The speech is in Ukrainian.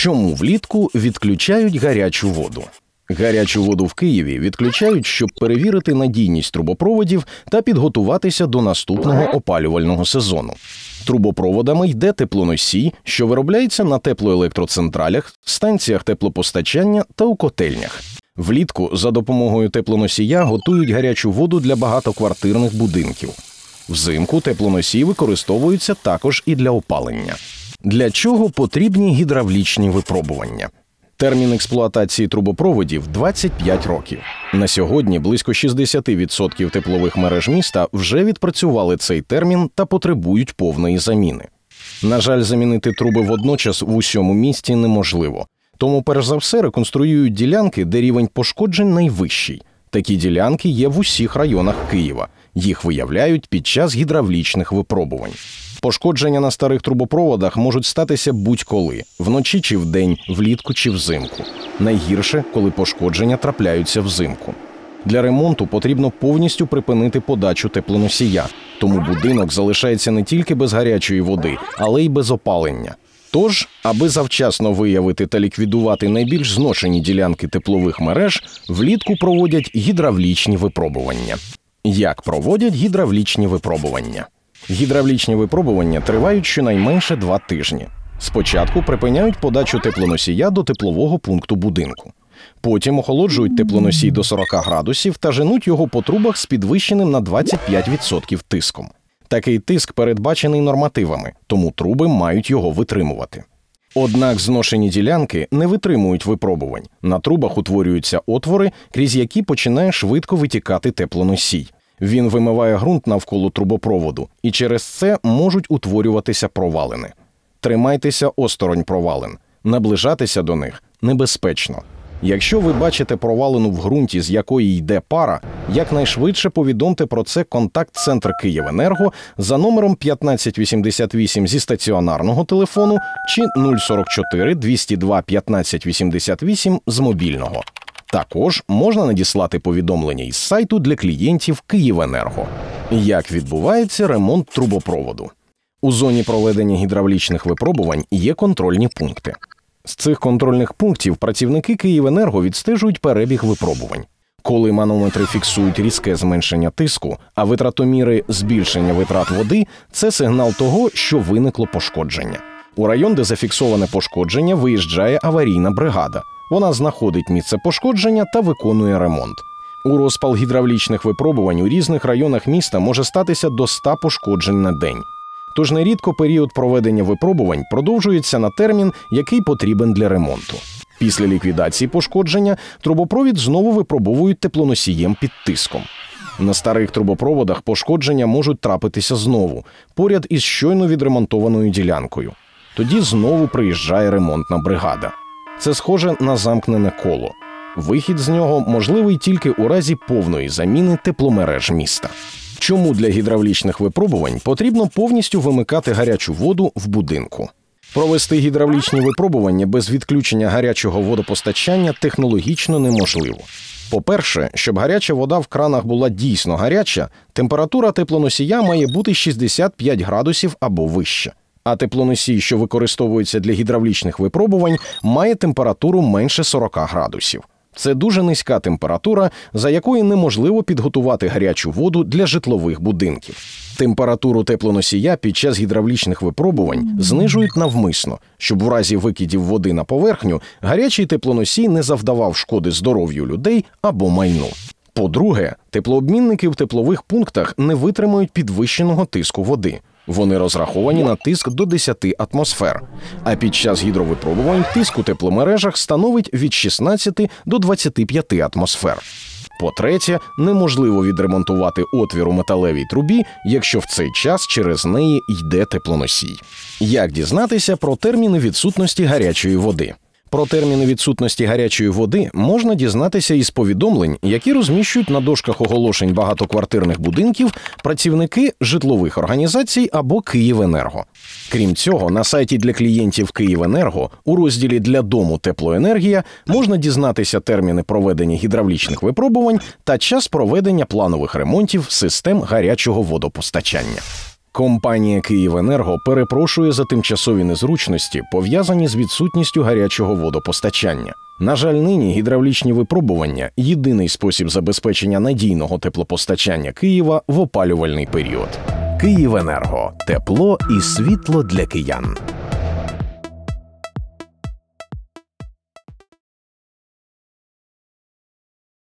Чому влітку відключають гарячу воду? Гарячу воду в Києві відключають, щоб перевірити надійність трубопроводів та підготуватися до наступного опалювального сезону. Трубопроводами йде теплоносій, що виробляється на теплоелектроцентралях, станціях теплопостачання та у котельнях. Влітку за допомогою теплоносія готують гарячу воду для багатоквартирних будинків. Взимку теплоносій використовуються також і для опалення. Для чого потрібні гідравлічні випробування? Термін експлуатації трубопроводів 25 років. На сьогодні близько 60% теплових мереж міста вже відпрацювали цей термін та потребують повної заміни. На жаль, замінити труби водночас в усьому місті неможливо. Тому, перш за все, реконструюють ділянки, де рівень пошкоджень найвищий. Такі ділянки є в усіх районах Києва. Їх виявляють під час гідравлічних випробувань. Пошкодження на старих трубопроводах можуть статися будь-коли вночі чи вдень, влітку чи взимку. Найгірше, коли пошкодження трапляються взимку. Для ремонту потрібно повністю припинити подачу теплоносія, тому будинок залишається не тільки без гарячої води, але й без опалення. Тож, аби завчасно виявити та ліквідувати найбільш зношені ділянки теплових мереж, влітку проводять гідравлічні випробування. Як проводять гідравлічні випробування? Гідравлічні випробування тривають щонайменше два тижні. Спочатку припиняють подачу теплоносія до теплового пункту будинку. Потім охолоджують теплоносій до 40 градусів та женуть його по трубах з підвищеним на 25% тиском. Такий тиск передбачений нормативами, тому труби мають його витримувати. Однак зношені ділянки не витримують випробувань. На трубах утворюються отвори, крізь які починає швидко витікати теплоносій. Він вимиває ґрунт навколо трубопроводу, і через це можуть утворюватися провалини. Тримайтеся осторонь провалин, наближатися до них небезпечно. Якщо ви бачите провалину в ґрунті, з якої йде пара, якнайшвидше повідомте про це контакт-центр Київенерго за номером 1588 зі стаціонарного телефону чи 044 202 1588 з мобільного. Також можна надіслати повідомлення із сайту для клієнтів Київенерго. Як відбувається ремонт трубопроводу? У зоні проведення гідравлічних випробувань є контрольні пункти. З цих контрольних пунктів працівники Київенерго відстежують перебіг випробувань. Коли манометри фіксують різке зменшення тиску, а витратоміри збільшення витрат води це сигнал того, що виникло пошкодження. У район, де зафіксоване пошкодження, виїжджає аварійна бригада. Вона знаходить місце пошкодження та виконує ремонт. У розпал гідравлічних випробувань у різних районах міста може статися до 100 пошкоджень на день. Тож нерідко період проведення випробувань продовжується на термін, який потрібен для ремонту. Після ліквідації пошкодження трубопровід знову випробовують теплоносієм під тиском. На старих трубопроводах пошкодження можуть трапитися знову, поряд із щойно відремонтованою ділянкою. Тоді знову приїжджає ремонтна бригада. Це схоже на замкнене коло. Вихід з нього можливий тільки у разі повної заміни тепломереж міста. Чому для гідравлічних випробувань потрібно повністю вимикати гарячу воду в будинку? Провести гідравлічні випробування без відключення гарячого водопостачання технологічно неможливо. По-перше, щоб гаряча вода в кранах була дійсно гаряча, температура теплоносія має бути 65 градусів або вище. А теплоносій, що використовується для гідравлічних випробувань, має температуру менше 40 градусів. Це дуже низька температура, за якої неможливо підготувати гарячу воду для житлових будинків. Температуру теплоносія під час гідравлічних випробувань знижують навмисно, щоб в разі викидів води на поверхню гарячий теплоносій не завдавав шкоди здоров'ю людей або майну. По-друге, теплообмінники в теплових пунктах не витримають підвищеного тиску води. Вони розраховані на тиск до 10 атмосфер. А під час гідровипробувань тиск у тепломережах становить від 16 до 25 атмосфер. По-третє, неможливо відремонтувати отвір у металевій трубі, якщо в цей час через неї йде теплоносій. Як дізнатися про терміни відсутності гарячої води? Про терміни відсутності гарячої води можна дізнатися із повідомлень, які розміщують на дошках оголошень багатоквартирних будинків працівники житлових організацій або Київенерго. Крім цього, на сайті для клієнтів Київенерго у розділі для дому теплоенергія можна дізнатися терміни проведення гідравлічних випробувань та час проведення планових ремонтів систем гарячого водопостачання. Компанія «Київенерго» перепрошує за тимчасові незручності, пов'язані з відсутністю гарячого водопостачання. На жаль, нині гідравлічні випробування єдиний спосіб забезпечення надійного теплопостачання Києва в опалювальний період. Київенерго тепло і світло для киян.